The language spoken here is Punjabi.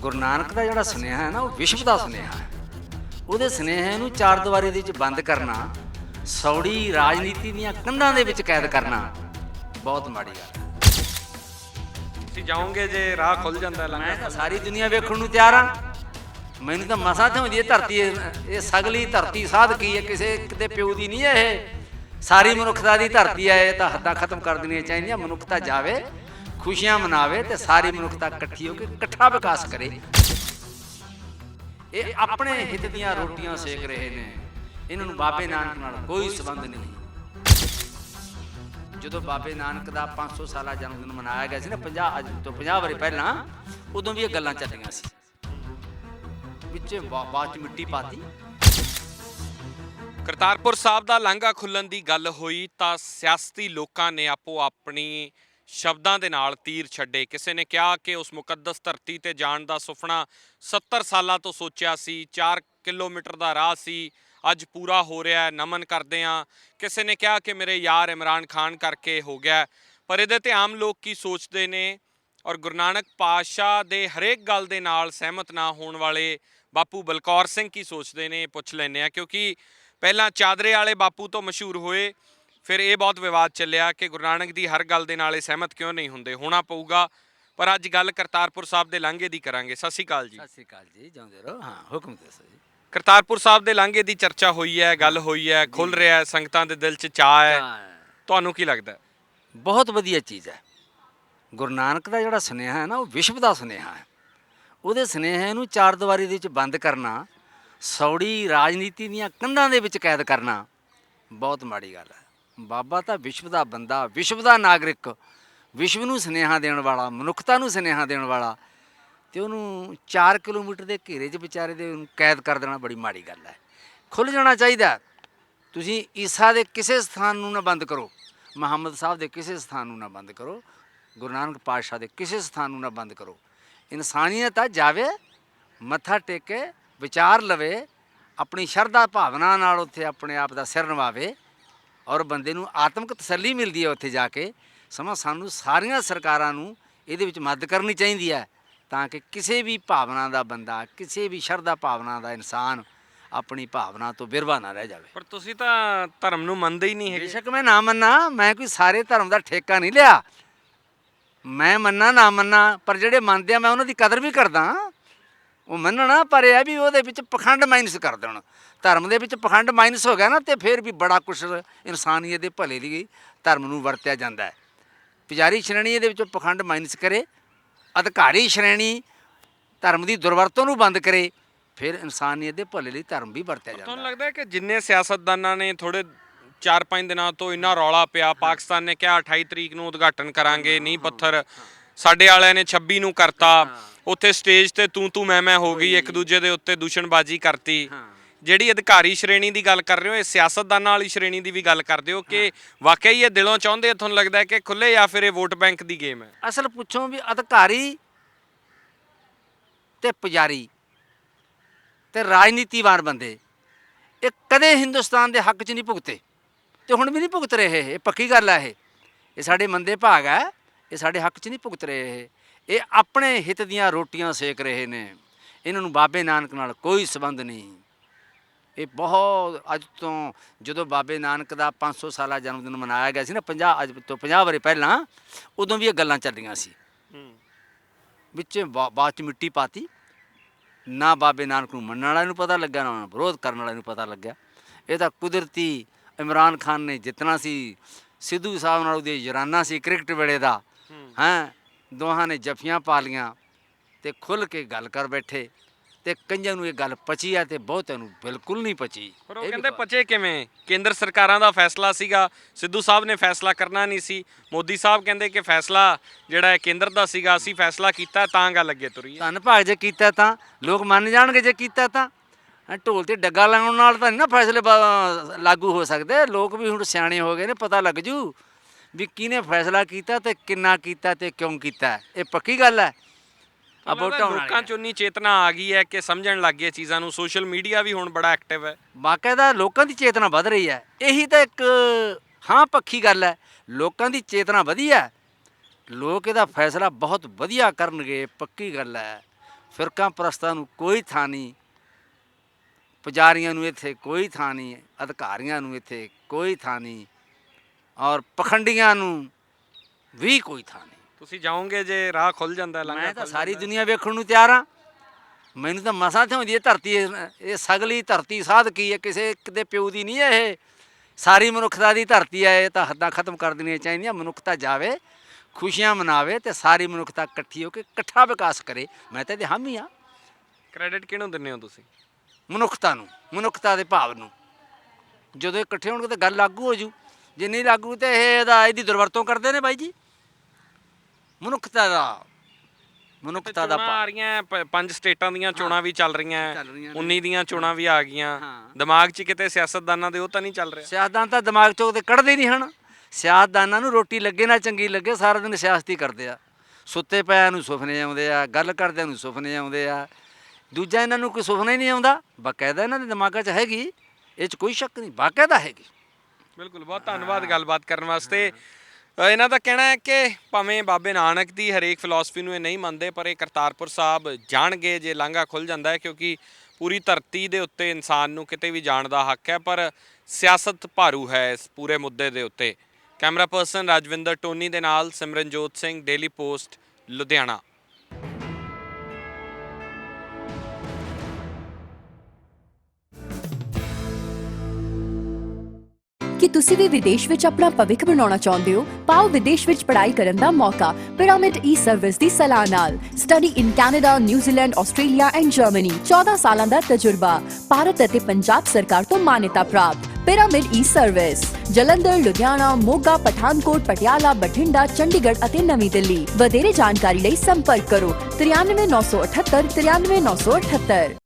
ਗੁਰੂ ਨਾਨਕ ਦਾ ਜਿਹੜਾ ਸੁਨੇਹਾ ਹੈ ਨਾ ਉਹ ਵਿਸ਼ਵ ਦਾ ਸੁਨੇਹਾ ਹੈ। ਉਹਦੇ ਸੁਨੇਹੇ ਨੂੰ ਚਾਰ ਦੀਵਾਰੀ ਦੇ ਵਿੱਚ ਬੰਦ ਕਰਨਾ ਸੌੜੀ ਰਾਜਨੀਤੀ ਦੀਆਂ ਕੰਧਾਂ ਦੇ ਵਿੱਚ ਕੈਦ ਕਰਨਾ ਬਹੁਤ ਮਾੜੀ ਗੱਲ ਹੈ। ਤੁਸੀਂ ਜਾਓਗੇ ਜੇ ਰਾਹ ਖੁੱਲ ਜਾਂਦਾ ਮੈਂ ਲੰਘਾ ਤਾਂ ਸਾਰੀ ਦੁਨੀਆ ਵੇਖਣ ਨੂੰ ਤਿਆਰ ਹਾਂ। ਮੈਨੂੰ ਤਾਂ ਮਸਾ ਥਾਉਂਦੀ ਇਹ ਧਰਤੀ ਇਹ ਇਹ ਸਗਲੀ ਧਰਤੀ ਸਾਧ ਕੀ ਹੈ? ਕਿਸੇ ਕਿਤੇ ਪਿਓ ਦੀ ਨਹੀਂ ਹੈ ਇਹ। ਸਾਰੀ ਮਨੁੱਖਤਾ ਦੀ ਧਰਤੀ ਹੈ ਇਹ ਤਾਂ ਹੱਦਾਂ ਖਤਮ ਕਰ ਦੇਣੀਆਂ ਚਾਹੀਦੀਆਂ ਮਨੁੱਖਤਾ ਜਾਵੇ। ਖੁਸ਼ੀਆਂ ਮਨਾਵੇ ਤੇ ਸਾਰੀ ਮਨੁੱਖਤਾ ਇਕੱਠੀ ਹੋ ਕੇ ਇਕੱਠਾ ਵਿਕਾਸ ਕਰੇ। ਇਹ ਆਪਣੇ ਹਿੱਤ ਦੀਆਂ ਰੋਟੀਆਂ ਸੇਕ ਰਹੇ ਨੇ। ਇਹਨਾਂ ਨੂੰ ਬਾਬੇ ਨਾਨਕ ਨਾਲ ਕੋਈ ਸਬੰਧ ਨਹੀਂ। ਜਦੋਂ ਬਾਬੇ ਨਾਨਕ ਦਾ 500 ਸਾਲਾ ਜਨਮ ਦਿਨ ਮਨਾਇਆ ਗਿਆ ਸੀ ਨਾ 50 ਅੱਜ ਤੋਂ 50 ਵਾਰੀ ਪਹਿਲਾਂ, ਉਦੋਂ ਵੀ ਇਹ ਗੱਲਾਂ ਚੱਲੀਆਂ ਸੀ। ਵਿੱਚ ਬਾਅਦ ਚ ਮਿੱਟੀ ਪਾਤੀ। ਕਰਤਾਰਪੁਰ ਸਾਹਿਬ ਦਾ ਲਾਂਘਾ ਖੁੱਲਣ ਦੀ ਗੱਲ ਹੋਈ ਤਾਂ ਸਿਆਸਤੀ ਲੋਕਾਂ ਨੇ ਆਪੋ ਆਪਣੀ ਸ਼ਬਦਾਂ ਦੇ ਨਾਲ ਤੀਰ ਛੱਡੇ। ਕਿਸੇ ਨੇ ਕਿਹਾ ਕਿ ਉਸ ਮੁਕੱਦਸ ਧਰਤੀ ਤੇ ਜਾਣ ਦਾ ਸੁਪਨਾ 70 ਸਾਲਾਂ ਤੋਂ ਸੋਚਿਆ ਸੀ 4 ਕਿਲੋਮੀਟਰ ਦਾ ਰਾਹ ਸੀ, ਅੱਜ ਪੂਰਾ ਹੋ ਰਿਹਾ ਹੈ, ਨਮਨ ਕਰਦੇ ਆ ਕਿਸੇ ਨੇ ਕਿਹਾ ਕਿ ਮੇਰੇ ਯਾਰ ਇਮਰਾਨ ਖਾਨ ਕਰਕੇ ਹੋ ਗਿਆ ਪਰ ਇਹਦੇ ਤੇ ਆਮ ਲੋਕ ਕੀ ਸੋਚਦੇ ਨੇ? ਔਰ ਗੁਰੂ ਨਾਨਕ ਪਾਤਸ਼ਾਹ ਦੇ ਹਰੇਕ ਗੱਲ ਦੇ ਨਾਲ ਸਹਿਮਤ ਨਾ ਹੋਣ ਵਾਲੇ ਬਾਪੂ ਬਲਕੌਰ ਸਿੰਘ ਕੀ ਸੋਚਦੇ ਨੇ? ਪੁੱਛ ਲੈਂਦੇ ਆ ਕਿਉਂਕਿ ਪਹਿਲਾਂ ਚਾਦਰੇ ਵਾਲੇ ਬਾਪੂ ਤੋਂ ਮਸ਼ਹੂਰ ਹੋਏ ਫਿਰ ਇਹ ਬਹੁਤ ਵਿਵਾਦ ਚੱਲਿਆ ਕਿ ਗੁਰੂ ਨਾਨਕ ਦੀ ਹਰ ਗੱਲ ਦੇ ਨਾਲ ਇਹ ਸਹਿਮਤ ਕਿਉਂ ਨਹੀਂ ਹੁੰਦੇ? ਹੋਣਾ ਪਊਗਾ ਪਰ ਅੱਜ ਗੱਲ ਕਰਤਾਰਪੁਰ ਸਾਹਿਬ ਦੇ ਲਾਂਘੇ ਦੀ ਕਰਾਂਗੇ। ਸਤਿ ਸ਼੍ਰੀ ਅਕਾਲ ਜੀ। ਸਤਿ ਸ੍ਰੀ ਅਕਾਲ ਜੀ ਜਿਉਂਦੇ ਰਹੋ। ਹਾਂ ਹੁਕਮ ਦੱਸੋ ਜੀ। ਕਰਤਾਰਪੁਰ ਸਾਹਿਬ ਦੇ ਲਾਂਘੇ ਦੀ ਚਰਚਾ ਹੋਈ ਹੈ ਗੱਲ ਹੋਈ ਹੈ ਖੁੱਲ ਰਿਹਾ ਹੈ ਸੰਗਤਾਂ ਦੇ ਦਿਲ 'ਚ ਚਾਹ ਹੈ। ਹਾਂ, ਤੁਹਾਨੂੰ ਕੀ ਲੱਗਦਾ ਹੈ? ਬਹੁਤ ਵਧੀਆ ਚੀਜ਼ ਹੈ। ਗੁਰੂ ਨਾਨਕ ਦਾ ਜਿਹੜਾ ਸੁਨੇਹਾ ਹੈ ਨਾ ਉਹ ਵਿਸ਼ਵ ਦਾ ਸੁਨੇਹਾ ਹੈ। ਉਹਦੇ ਸੁਨੇਹੇ ਨੂੰ ਚਾਰ ਦੀਵਾਰੀ ਦੇ ਵਿੱਚ ਬੰਦ ਕਰਨਾ ਸੌੜੀ ਰਾਜਨੀਤੀ ਦੀਆਂ ਕੰਧਾਂ ਦੇ ਵਿੱਚ ਕੈਦ ਕਰਨਾ ਬਹੁਤ ਮਾੜੀ ਗੱਲ ਹੈ। ਬਾਬਾ ਤਾਂ ਵਿਸ਼ਵ ਦਾ ਬੰਦਾ, ਵਿਸ਼ਵ ਦਾ ਨਾਗਰਿਕ, ਵਿਸ਼ਵ ਨੂੰ ਸੁਨੇਹਾ ਦੇਣ ਵਾਲਾ, ਮਨੁੱਖਤਾ ਨੂੰ ਸੁਨੇਹਾ ਦੇਣ ਵਾਲਾ। ਤੇ ਉਹਨੂੰ 4 ਕਿਲੋਮੀਟਰ ਦੇ ਘੇਰੇ 'ਚ ਵਿਚਾਰੇ ਦੇ ਉਹਨੂੰ ਕੈਦ ਕਰ ਦੇਣਾ ਬੜੀ ਮਾੜੀ ਗੱਲ ਹੈ। ਖੁੱਲ ਜਾਣਾ ਚਾਹੀਦਾ ਤੁਸੀਂ ਈਸਾ ਦੇ ਕਿਸੇ ਸਥਾਨ ਨੂੰ ਨਾ ਬੰਦ ਕਰੋ। ਮੁਹੰਮਦ ਸਾਹਿਬ ਦੇ ਕਿਸੇ ਸਥਾਨ ਨੂੰ ਨਾ ਬੰਦ ਕਰੋ। ਗੁਰੂ ਨਾਨਕ ਪਾਤਸ਼ਾਹ ਦੇ ਕਿਸੇ ਸਥਾਨ ਨੂੰ ਨਾ ਬੰਦ ਕਰੋ। ਇਨਸਾਨੀਅਤ ਆ, ਜਾਵੇ, ਮੱਥਾ ਟੇਕੇ, ਵਿਚਾਰ ਲਵੇ, ਆਪਣੀ ਸ਼ਰਧਾ ਭਾਵਨਾ ਨਾਲ ਉੱਥੇ ਆਪਣੇ ਆਪ ਦਾ ਸਿਰ ਨਵਾਵੇ। ਔਰ ਬੰਦੇ ਨੂੰ ਆਤਮਿਕ ਤਸੱਲੀ ਮਿਲਦੀ ਹੈ ਉੱਥੇ ਜਾ ਕੇ ਸਮਾਂ ਸਾਨੂੰ ਸਾਰੀਆਂ ਸਰਕਾਰਾਂ ਨੂੰ ਇਹਦੇ ਵਿੱਚ ਮਦਦ ਕਰਨੀ ਚਾਹੀਦੀ ਹੈ ਤਾਂ ਕਿ ਕਿਸੇ ਵੀ ਭਾਵਨਾ ਦਾ ਬੰਦਾ ਕਿਸੇ ਵੀ ਸ਼ਰਧਾ ਭਾਵਨਾ ਦਾ ਇਨਸਾਨ ਆਪਣੀ ਭਾਵਨਾ ਤੋਂ ਬਿਰਵਾ ਨਾ ਰਹਿ ਜਾਵੇ। ਪਰ ਤੁਸੀਂ ਤਾਂ ਧਰਮ ਨੂੰ ਮੰਨਦੇ ਹੀ ਨਹੀਂ ਹੈਗੇ। ਬੇਸ਼ੱਕ ਮੈਂ ਨਾ ਮੰਨਾ ਮੈਂ ਕੋਈ ਸਾਰੇ ਧਰਮ ਦਾ ਠੇਕਾ ਨਹੀਂ ਲਿਆ। ਮੈਂ ਮੰਨਾ ਨਾ ਮੰਨਾ ਪਰ ਜਿਹੜੇ ਮੰਨਦੇ ਆ ਮੈਂ ਉਹਨਾਂ ਦੀ ਕਦਰ ਵੀ ਕਰਦਾ। ਉਹ ਮੰਨਣਾ ਪਰ ਇਹ ਆ ਵੀ ਉਹਦੇ ਵਿੱਚ ਪਖੰਡ ਮਾਈਨਸ ਕਰ ਦੇਣ। ਧਰਮ ਦੇ ਵਿੱਚ ਪਖੰਡ ਮਾਈਨਸ ਹੋ ਗਿਆ ਨਾ ਤੇ ਫਿਰ ਵੀ ਬੜਾ ਕੁਝ ਇਨਸਾਨੀਅਤ ਦੇ ਭਲੇ ਲਈ ਧਰਮ ਨੂੰ ਵਰਤਿਆ ਜਾਂਦਾ ਹੈ। ਪੁਜਾਰੀ ਸ਼੍ਰੇਣੀ ਇਹਦੇ ਵਿੱਚੋਂ ਪਖੰਡ ਮਾਈਨਸ ਕਰੇ ਅਧਿਕਾਰੀ ਸ਼੍ਰੇਣੀ ਧਰਮ ਦੀ ਦੁਰਵਰਤੋਂ ਨੂੰ ਬੰਦ ਕਰੇ ਫਿਰ ਇਨਸਾਨੀਅਤ ਦੇ ਭਲੇ ਲਈ ਧਰਮ ਵੀ ਵਰਤਿਆ ਜਾਂਦਾ ਤੁਹਾਨੂੰ ਲੱਗਦਾ ਹੈ ਕਿ ਜਿੰਨੇ ਸਿਆਸਤਦਾਨਾਂ ਨੇ ਥੋੜੇ 4-5 ਦਿਨਾਂ ਤੋਂ ਇੰਨਾ ਰੌਲਾ ਪਿਆ ਪਾਕਿਸਤਾਨ ਨੇ ਕਿਹਾ 28 ਤਰੀਕ ਨੂੰ ਉਦਘਾਟਨ ਕਰਾਂਗੇ ਨੀਂਹ ਪੱਥਰ ਸਾਡੇ ਵਾਲਿਆਂ ਨੇ 26 ਨੂੰ ਕਰਤਾ ਉੱਥੇ ਸਟੇਜ ਤੇ ਤੂੰ ਤੂੰ ਮੈਂ ਮੈਂ ਹੋ ਗਈ ਇੱਕ ਦੂਜੇ ਦੇ ਉੱਤੇ ਦੂਸ਼ਣਬਾਜ਼ੀ ਕਰਤੀ। ਜਿਹੜੀ ਅਧਿਕਾਰੀ ਸ਼੍ਰੇਣੀ ਦੀ ਗੱਲ ਕਰ ਰਹੇ ਹੋ ਇਹ ਸਿਆਸਤਦਾਨਾਂ ਵਾਲੀ ਸ਼੍ਰੇਣੀ ਦੀ ਵੀ ਗੱਲ ਕਰਦੇ ਹੋ ਕਿ ਵਾਕਈ ਇਹ ਦਿਲੋਂ ਚਾਹੁੰਦੇ ਆ ਤੁਹਾਨੂੰ ਲੱਗਦਾ ਹੈ ਕਿ ਖੁੱਲੇ ਜਾਂ ਫਿਰ ਇਹ ਵੋਟ ਬੈਂਕ ਦੀ ਗੇਮ ਹੈ? ਅਸਲ ਪੁੱਛੋ ਵੀ ਅਧਿਕਾਰੀ ਤੇ ਪੁਜਾਰੀ ਤੇ ਰਾਜਨੀਤੀਵਾਨ ਬੰਦੇ ਇਹ ਕਦੇ ਹਿੰਦੁਸਤਾਨ ਦੇ ਹੱਕ 'ਚ ਨਹੀਂ ਭੁਗਤੇ ਤੇ ਹੁਣ ਵੀ ਨਹੀਂ ਭੁਗਤ ਰਹੇ ਇਹ ਪੱਕੀ ਗੱਲ ਹੈ ਇਹ। ਇਹ ਸਾਡੇ ਮੰਦੇ ਭਾਗ ਹੈ ਇਹ ਸਾਡੇ ਹੱਕ 'ਚ ਨਹੀਂ ਭੁਗਤ ਰਹੇ ਇਹ। ਇਹ ਆਪਣੇ ਹਿੱਤ ਦੀਆਂ ਰੋਟੀਆਂ ਸੇਕ ਰਹੇ ਨੇ। ਇਹਨਾਂ ਨੂੰ ਬਾਬੇ ਨਾਨਕ ਨਾਲ ਕੋਈ ਸਬੰਧ ਨਹੀਂ। ਇਹ ਬਹੁਤ ਅੱਜ ਤੋਂ ਜਦੋਂ ਬਾਬੇ ਨਾਨਕ ਦਾ 500 ਸਾਲਾ ਜਨਮ ਦਿਨ ਮਨਾਇਆ ਗਿਆ ਸੀ ਨਾ 50 ਅੱਜ ਤੋਂ 50 ਵਾਰੀ ਪਹਿਲਾਂ ਉਦੋਂ ਵੀ ਇਹ ਗੱਲਾਂ ਚੱਲੀਆਂ ਸੀ। ਵਿੱਚ ਬਾਅਦ ਚ ਮਿੱਟੀ ਪਾਤੀ। ਨਾ ਬਾਬੇ ਨਾਨਕ ਨੂੰ ਮੰਨਣ ਵਾਲਿਆਂ ਨੂੰ ਪਤਾ ਲੱਗਾ ਨਾ ਵਿਰੋਧ ਕਰਨ ਵਾਲਿਆਂ ਨੂੰ ਪਤਾ ਲੱਗਿਆ। ਇਹ ਤਾਂ ਕੁਦਰਤੀ ਇਮਰਾਨ ਖਾਨ ਨੇ ਜਿੱਤਣਾ ਸੀ ਸਿੱਧੂ ਸਾਹਿਬ ਨਾਲ ਉਹਦੇ ਯਰਾਨਾ ਸੀ ਕ੍ਰਿਕਟ ਵੇਲੇ ਦਾ। ਹੈਂ। ਦੋਹਾਂ ਨੇ ਜਫੀਆਂ ਪਾ ਲੀਆਂ ਤੇ ਖੁੱਲ ਕੇ ਗੱਲ ਕਰ ਬੈਠੇ। ਤੇ ਕਈਆਂ ਨੂੰ ਇਹ ਗੱਲ ਪਚੀ ਆ ਤੇ ਬਹੁਤਿਆਂ ਨੂੰ ਬਿਲਕੁਲ ਨਹੀਂ ਪਚੀ। ਪਰ ਉਹ ਇਹ ਵੀ ਕਹਿੰਦੇ ਪਚੇ ਕਿਵੇਂ? ਕੇਂਦਰ ਸਰਕਾਰਾਂ ਦਾ ਫੈਸਲਾ ਸੀਗਾ ਸਿੱਧੂ ਸਾਹਿਬ ਨੇ ਫੈਸਲਾ ਕਰਨਾ ਨਹੀਂ ਸੀ। ਮੋਦੀ ਸਾਹਿਬ ਕਹਿੰਦੇ ਕਿ ਫੈਸਲਾ ਜਿਹੜਾ ਹੈ ਕੇਂਦਰ ਦਾ ਸੀਗਾ ਅਸੀਂ ਫੈਸਲਾ ਕੀਤਾ ਤਾਂ ਗੱਲ ਅੱਗੇ ਤੁਰੀ ਹੈ। ਧੰਨ ਭਾਗ ਜੇ ਕੀਤਾ ਤਾਂ ਲੋਕ ਮੰਨ ਜਾਣਗੇ ਜੇ ਕੀਤਾ ਤਾਂ। ਢੋਲ ਤੇ ਡੱਗਾ ਲਾਉਣ ਨਾਲ ਤਾਂ ਨਹੀਂ ਨਾ ਫੈਸਲੇ ਬ- ਲਾਗੂ ਹੋ ਸਕਦੇ। ਲੋਕ ਵੀ ਹੁਣ ਸਿਆਣੇ ਹੋ ਗਏ ਨੇ ਪਤਾ ਲੱਗ ਜੂ ਵੀ ਕਿਹਨੇ ਫੈਸਲਾ ਕੀਤਾ ਤੇ ਕਿੰਨਾ ਕੀਤਾ ਤੇ ਕਿਉਂ ਕੀਤਾ। ਇਹ ਪੱਕੀ ਗੱਲ ਹੈ। ਆ ਲੱਗਦਾ ਵੋਟਾਂ ਲੋਕਾਂ 'ਚ ਉਨੀ ਚੇਤਨਾ ਆ ਗਈ ਹੈ ਕਿ ਸਮਝਣ ਲੱਗ ਗਏ ਚੀਜ਼ਾਂ ਨੂੰ। ਸੋਸ਼ਲ ਮੀਡੀਆ ਵੀ ਹੁਣ ਬੜਾ ਐਕਟਿਵ ਹੈ। ਬਾਕਾਇਦਾ ਲੋਕਾਂ ਦੀ ਚੇਤਨਾ ਵੱਧ ਰਹੀ ਹੈ। ਇਹੀ ਤਾਂ ਇੱਕ ਹਾਂ ਪੱਖੀ ਗੱਲ ਹੈ। ਲੋਕਾਂ ਦੀ ਚੇਤਨਾ ਵਧੀ ਹੈ। ਲੋਕ ਇਹਦਾ ਫੈਸਲਾ ਬਹੁਤ ਵਧੀਆ ਕਰਨਗੇ ਪੱਕੀ ਗੱਲ ਹੈ। ਫਿਰਕਾ ਪ੍ਰਸਤਾਂ ਨੂੰ ਕੋਈ ਥਾਂ ਨਹੀਂ। ਪੁਜਾਰੀਆਂ ਨੂੰ ਇੱਥੇ ਕੋਈ ਥਾਂ ਨਹੀਂ। ਅਧਿਕਾਰੀਆਂ ਨੂੰ ਇੱਥੇ ਕੋਈ ਥਾਂ ਨਹੀਂ। ਔਰ ਪਖੰਡੀਆਂ ਨੂੰ ਵੀ ਕੋਈ ਥਾਂ ਨਹੀਂ। ਤੁਸੀਂ ਜਾਓਗੇ ਜੇ ਰਾਹ ਖੁੱਲ ਜਾਂਦਾ ਲੰਘਾ ਮੈਂ ਤਾਂ ਸਾਰੀ? ਦੁਨੀਆ ਵੇਖਣ ਨੂੰ ਤਿਆਰ ਆ ਮੈਨੂੰ ਤਾਂ ਮਸਾਂ ਤੇ ਹੁੰਦੀ ਹੈ ਧਰਤੀ ਇਹ ਸਗਲੀ ਧਰਤੀ ਸਾਧ ਕੀ ਹੈ? ਕਿਸੇ ਕਿਤੇ ਪਿਓ ਦੀ ਨਹੀਂ ਹੈ ਇਹ। ਸਾਰੀ ਮਨੁੱਖਤਾ ਦੀ ਧਰਤੀ ਹੈ ਇਹ ਤਾਂ ਹੱਦਾਂ ਖਤਮ ਕਰ ਦੇਣੀਆਂ ਚਾਹੀਦੀਆਂ। ਮਨੁੱਖਤਾ ਜਾਵੇ ਖੁਸ਼ੀਆਂ ਮਨਾਵੇ ਤੇ ਸਾਰੀ ਮਨੁੱਖਤਾ ਇਕੱਠੀ ਹੋ ਕੇ ਇਕੱਠਾ ਵਿਕਾਸ ਕਰੇ। ਮੈਂ ਤਾਂ ਇਹਦੇ ਹਾਮੀ ਆ ਕ੍ਰੈਡਿਟ ਕਿਹਨੂੰ ਦਿੰਦੇ ਹੋ ਤੁਸੀਂ? ਮਨੁੱਖਤਾ ਨੂੰ ਮਨੁੱਖਤਾ ਦੇ ਭਾਵ ਨੂੰ। ਜਦੋਂ ਇਕੱਠੇ ਹੋਣਗੇ ਤਾਂ ਗੱਲ ਲਾਗੂ ਹੋ ਜੂ। ਜੇ ਨਹੀਂ ਲਾਗੂ ਤੇ ਇਹ ਇਹਦਾ ਇਹਦੀ ਦੁਰਵਰਤੋਂ ਕਰਦੇ ਨੇ ਬਾਈ ਜੀ। ਮਨੁੱਖਤਾ ਦਾ ਮਨੁੱਖਤਾ ਦਾ ਚੋਣਾਂ ਆ ਰਹੀਆਂ ਪ- ਪੰਜ ਸਟੇਟਾਂ ਦੀਆਂ ਚੋਣਾਂ ਵੀ ਚੱਲ ਰਹੀਆਂ ਚੱਲ ਰਹੀਆਂ ਨੇ। 19 ਦੀਆਂ ਚੋਣਾਂ ਵੀ ਆ ਗਈਆਂ। ਹਾਂ। ਦਿਮਾਗ 'ਚ ਕਿਤੇ ਸਿਆਸਤਦਾਨਾਂ ਦੇ ਉਹ ਤਾਂ ਨਹੀਂ ਚੱਲ ਰਿਹਾ? ਸਿਆਸਤਦਾਨ ਤਾਂ ਦਿਮਾਗ ਚੋਂ ਤੇ ਕੱਢਦੇ ਨਹੀਂ ਹਨ। ਸਿਆਸਤਦਾਨਾਂ ਨੂੰ ਰੋਟੀ ਲੱਗੇ ਨਾ ਚੰਗੀ ਲੱਗੇ ਸਾਰਾ ਦਿਨ ਸਿਆਸਤੀ ਕਰਦੇ ਆ। ਸੁੱਤੇ ਪਿਆਂ ਨੂੰ ਸੁਪਨੇ ਆਉਂਦੇ ਆ ਗੱਲ ਕਰਦਿਆਂ ਨੂੰ ਸੁਪਨੇ ਆਉਂਦੇ ਆ। ਦੂਜਾ ਇਹਨਾਂ ਨੂੰ ਕੋਈ ਸੁਪਨਾ ਹੀ ਨਹੀਂ ਆਉਂਦਾ। ਬਕਾਇਦਾ ਇਹਨਾਂ ਦੇ ਦਿਮਾਗਾਂ 'ਚ ਹੈਗੀ ਇਹ 'ਚ ਕੋਈ ਸ਼ੱਕ ਨਹੀਂ ਬਕਾਇਦਾ ਹੈਗੀ। ਬਿਲਕੁਲ ਬਹੁਤ ਧੰਨਵਾਦ ਗੱਲਬਾਤ ਕਰਨ ਵਾਸਤੇ। ਇਹਨਾਂ ਦਾ ਕਹਿਣਾ ਹੈ ਕਿ ਭਾਵੇਂ ਬਾਬੇ ਨਾਨਕ ਦੀ ਹਰੇਕ ਫਿਲਾਸਫੀ ਨੂੰ ਇਹ ਨਹੀਂ ਮੰਨਦੇ, ਪਰ ਇਹ ਕਰਤਾਰਪੁਰ ਸਾਹਿਬ ਜਾਣਗੇ, ਜੇ ਲਾਂਘਾ ਖੁੱਲ ਜਾਂਦਾ ਹੈ, ਕਿਉਂਕਿ ਪੂਰੀ ਧਰਤੀ ਦੇ ਉੱਤੇ ਇਨਸਾਨ ਨੂੰ ਕਿਤੇ ਵੀ ਜਾਣ ਦਾ ਹੱਕ ਹੈ, ਪਰ ਸਿਆਸਤ ਭਾਰੂ ਹੈ ਇਸ ਪੂਰੇ ਮੁੱਦੇ ਦੇ ਉੱਤੇ। ਕੈਮਰਾ ਪਰਸਨ ਰਾਜਵਿੰਦਰ ਟੋਨੀ ਦੇ ਨਾਲ ਸਿਮਰਨਜੋਤ ਸਿੰਘ ਡੇਲੀ ਪੋਸਟ ਲੁਧਿਆਣਾ। ਕੀ ਤੁਸੀਂ ਵੀ ਵਿਦੇਸ਼ ਵਿੱਚ ਆਪਣਾ ਭਵਿੱਖ ਬਣਾਉਣਾ ਚਾਹੁੰਦੇ ਹੋ, ਪਾਓ ਵਿਦੇਸ਼ ਵਿੱਚ ਪੜ੍ਹਾਈ ਕਰਨ ਦਾ ਮੌਕਾ। ਪਿਰਾਮਿਡ ਈ ਸਰਵਿਸ ਦੀ ਸਲਾਹ ਨਾਲ। Study in Canada New Zealand Australia and Germany 14 ਸਾਲਾਂ ਦਾ ਤਜਰਬਾ। ਭਾਰਤ ਅਤੇ ਪੰਜਾਬ ਸਰਕਾਰ ਤੋਂ ਮਾਨਤਾ ਪ੍ਰਾਪਤ। Pyramid E service Jalandhar, Ludhiana, Moga, Pathankot, Patiala, Bathinda, Chandigarh ਅਤੇ ਨਵੀਂ ਦਿੱਲੀ। ਵਧੇਰੇ ਜਾਣਕਾਰੀ ਲਈ ਸੰਪਰਕ ਕਰੋ। 93978 93978